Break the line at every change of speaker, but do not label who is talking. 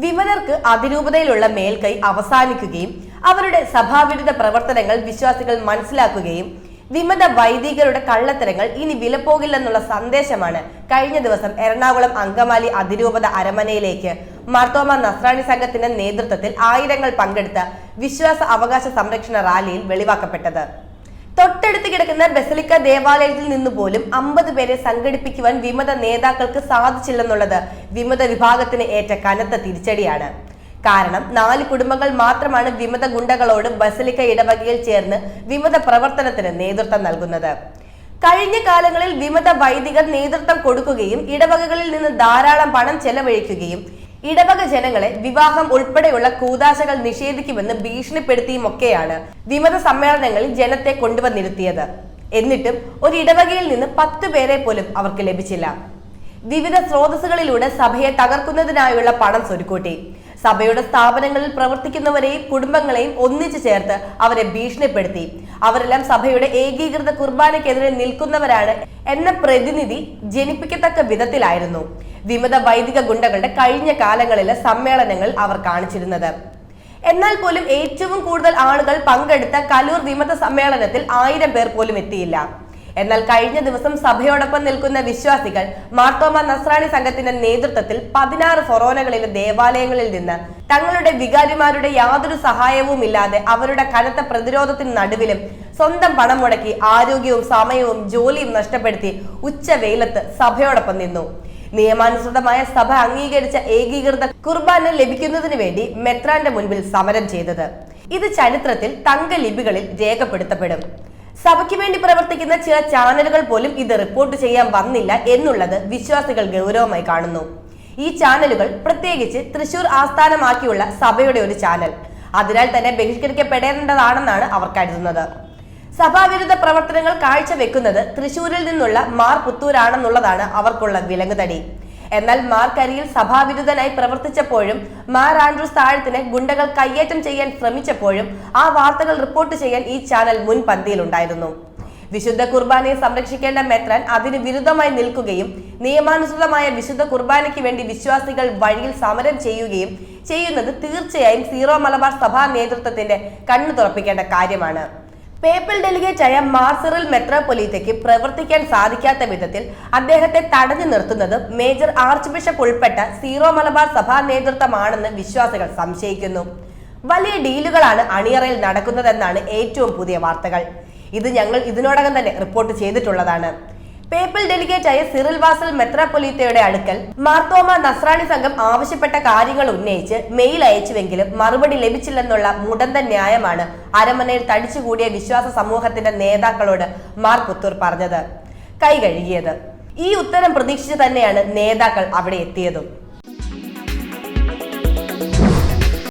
വിമതർക്ക് അതിരൂപതയിലുള്ള മേൽക്കൈ അവസാനിക്കുകയും അവരുടെ സഭാവിരുദ്ധ പ്രവർത്തനങ്ങൾ വിശ്വാസികൾ മനസ്സിലാക്കുകയും വിമത വൈദികരുടെ കള്ളത്തരങ്ങൾ ഇനി വിലപ്പോകില്ലെന്നുള്ള സന്ദേശമാണ് കഴിഞ്ഞ ദിവസം എറണാകുളം അങ്കമാലി അതിരൂപത അരമനയിലേക്ക് മാർത്തോമ നസ്രാണി സംഘത്തിന്റെ നേതൃത്വത്തിൽ ആയിരങ്ങൾ പങ്കെടുത്ത വിശ്വാസ അവകാശ സംരക്ഷണ റാലിയിൽ വെളിവാക്കപ്പെട്ടത്. തൊട്ടടുത്ത് കിടക്കുന്ന ബസലിക്ക ദേവാലയത്തിൽ നിന്ന് പോലും അമ്പത് പേരെ സംഘടിപ്പിക്കുവാൻ വിമത നേതാക്കൾക്ക് സാധിച്ചില്ലെന്നുള്ളത് വിമത വിഭാഗത്തിന് ഏറ്റ കനത്ത തിരിച്ചടിയാണ്. കാരണം നാല് കുടുംബങ്ങൾ മാത്രമാണ് വിമത ഗുണ്ടകളോട് ബസലിക്ക ഇടവകയിൽ ചേർന്ന് വിമത പ്രവർത്തനത്തിന് നേതൃത്വം നൽകുന്നത്. കഴിഞ്ഞ കാലങ്ങളിൽ വിമത വൈദികർ നേതൃത്വം കൊടുക്കുകയും ഇടവകകളിൽ നിന്ന് ധാരാളം പണം ചെലവഴിക്കുകയും ഇടവക ജനങ്ങളെ വിവാഹം ഉൾപ്പെടെയുള്ള കൂതാശകൾ നിഷേധിക്കുമെന്ന് ഭീഷണിപ്പെടുത്തിയുമൊക്കെയാണ് വിമത സമ്മേളനങ്ങളിൽ ജനത്തെ കൊണ്ടുവന്നിരുത്തിയത്. എന്നിട്ടും ഒരു ഇടവകയിൽ നിന്ന് പത്തു പേരെ പോലും അവർക്ക് ലഭിച്ചില്ല. വിവിധ സ്രോതസ്സുകളിലൂടെ സഭയെ തകർക്കുന്നതിനായുള്ള പണം സ്വരുക്കൂട്ടി. സഭയുടെ സ്ഥാപനങ്ങളിൽ പ്രവർത്തിക്കുന്നവരെയും കുടുംബങ്ങളെയും ഒന്നിച്ചു ചേർത്ത് അവരെ ഭീഷണിപ്പെടുത്തി. അവരെല്ലാം സഭയുടെ ഏകീകൃത കുർബാനയ്ക്കെതിരെ നിൽക്കുന്നവരാണ് എന്ന പ്രതിനിധി ജനിപ്പിക്കത്തക്ക വിധത്തിലായിരുന്നു. വിമത വൈദിക ഗുണ്ടകളുടെ കഴിഞ്ഞ കാലങ്ങളിലെ സമ്മേളനങ്ങൾ അവർ കാണിച്ചിരുന്നത്. എന്നാൽ പോലും ഏറ്റവും കൂടുതൽ ആളുകൾ പങ്കെടുത്ത കലൂർ വിമത സമ്മേളനത്തിൽ ആയിരം പേർ പോലും എത്തിയില്ല. എന്നാൽ കഴിഞ്ഞ ദിവസം സഭയോടൊപ്പം നിൽക്കുന്ന വിശ്വാസികൾ മാർത്തോമ നസ്രാണി സംഘത്തിന്റെ നേതൃത്വത്തിൽ പതിനാറ് ഫൊറോനകളിലെ ദേവാലയങ്ങളിൽ നിന്ന് തങ്ങളുടെ വികാരിമാരുടെ യാതൊരു സഹായവും ഇല്ലാതെ അവരുടെ കനത്ത പ്രതിരോധത്തിന് നടുവിലും സ്വന്തം പണം മുടക്കി ആരോഗ്യവും സമയവും ജോലിയും നഷ്ടപ്പെടുത്തി ഉച്ച വെയിലത്ത് സഭയോടൊപ്പം നിന്നു. നിയമാനുസൃതമായ സഭ അംഗീകരിച്ച ഏകീകൃത കുർബാന ലഭിക്കുന്നതിന് വേണ്ടി മെത്രാന്റെ മുൻപിൽ സമരം ചെയ്തത്. ഇത് ചരിത്രത്തിൽ തങ്കലിപികളിൽ രേഖപ്പെടുത്തപ്പെടും. സഭയ്ക്ക് വേണ്ടി പ്രവർത്തിക്കുന്ന ചില ചാനലുകൾ പോലും ഇത് റിപ്പോർട്ട് ചെയ്യാൻ വന്നില്ല എന്നുള്ളത് വിശ്വാസികൾ ഗൗരവമായി കാണുന്നു. ഈ ചാനലുകൾ പ്രത്യേകിച്ച് തൃശൂർ ആസ്ഥാനമാക്കിയുള്ള സഭയുടെ ഒരു ചാനൽ. അതിനാൽ തന്നെ ബഹിഷ്കരിക്കപ്പെടേണ്ടതാണെന്നാണ് അവർ കരുതുന്നത്. സഭാവിരുദ്ധ പ്രവർത്തനങ്ങൾ കാഴ്ചവെക്കുന്നത് തൃശൂരിൽ നിന്നുള്ള മാർ പുത്തൂരാണെന്നുള്ളതാണ് അവർക്കുള്ള വിലങ്ങുതടി. എന്നാൽ മാർ കരിയിൽ സഭാവിരുദ്ധനായി പ്രവർത്തിച്ചപ്പോഴും മാർ ആൻഡ്രൂസ് താഴത്തിന് ഗുണ്ടകൾ കയ്യേറ്റം ചെയ്യാൻ ശ്രമിച്ചപ്പോഴും ആ വാർത്തകൾ റിപ്പോർട്ട് ചെയ്യാൻ ഈ ചാനൽ മുൻപന്തിയിലുണ്ടായിരുന്നു വിശുദ്ധ കുർബാനയെ സംരക്ഷിക്കേണ്ട മെത്രാൻ അതിന് വിരുദ്ധമായി നിൽക്കുകയും നിയമാനുസൃതമായ വിശുദ്ധ കുർബാനയ്ക്ക് വേണ്ടി വിശ്വാസികൾ വഴിയിൽ സമരം ചെയ്യുകയും ചെയ്യുന്നത് തീർച്ചയായും സീറോ മലബാർ സഭാ നേതൃത്വത്തിന്റെ കണ്ണു തുറപ്പിക്കേണ്ട കാര്യമാണ്. പേപ്പൽ ഡെലിഗേറ്റ് ആയ മാർസറൽ മെത്രോപൊലീത്തയ്ക്ക് പ്രവർത്തിക്കാൻ സാധിക്കാത്ത വിധത്തിൽ അദ്ദേഹത്തെ തടഞ്ഞു നിർത്തുന്നത് മേജർ ആർച്ച് ബിഷപ്പ് ഉൾപ്പെട്ട സീറോ മലബാർ സഭാ നേതൃത്വമാണെന്ന് വിശ്വാസികൾ സംശയിക്കുന്നു. വലിയ ഡീലുകളാണ് അണിയറയിൽ നടക്കുന്നതെന്നാണ് ഏറ്റവും പുതിയ വാർത്തകൾ. ഇത് ഞങ്ങൾ ഇതിനോടകം തന്നെ റിപ്പോർട്ട് ചെയ്തിട്ടുള്ളതാണ്. പേപ്പിൾ ഡെലിഗേറ്റ് ആയ സിറിൽ വാസൽ മെത്രാപൊലീത്തയുടെ അടുക്കൽ മാർത്തോമ നസ്രാണി സംഘം ആവശ്യപ്പെട്ട കാര്യങ്ങൾ ഉന്നയിച്ച് മെയിൽ അയച്ചുവെങ്കിലും മറുപടി ലഭിച്ചില്ലെന്നുള്ള മുടന്ത ന്യായമാണ് അരമനയിൽ തടിച്ചുകൂടിയ വിശ്വാസ സമൂഹത്തിന്റെ നേതാക്കളോട് മാർ പുത്തൂർ പറഞ്ഞത്. കൈകഴുകിയത് ഈ ഉത്തരം പ്രതീക്ഷിച്ച് തന്നെയാണ് നേതാക്കൾ അവിടെ എത്തിയതും.